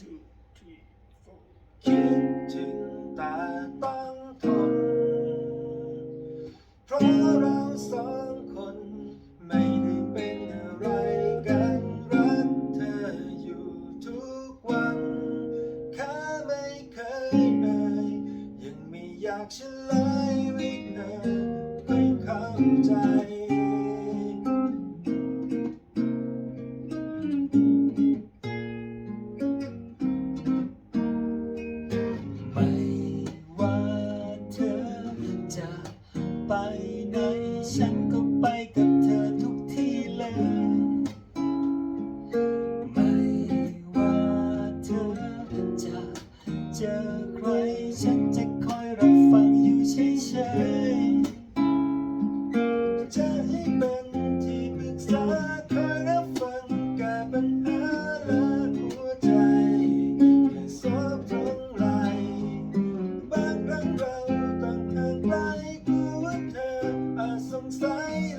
two three four คิด ไปไหนฉันก็ไปกับเธอทุกที่เลย ไม่ว่าเธอจะเจอใครฉัน fight.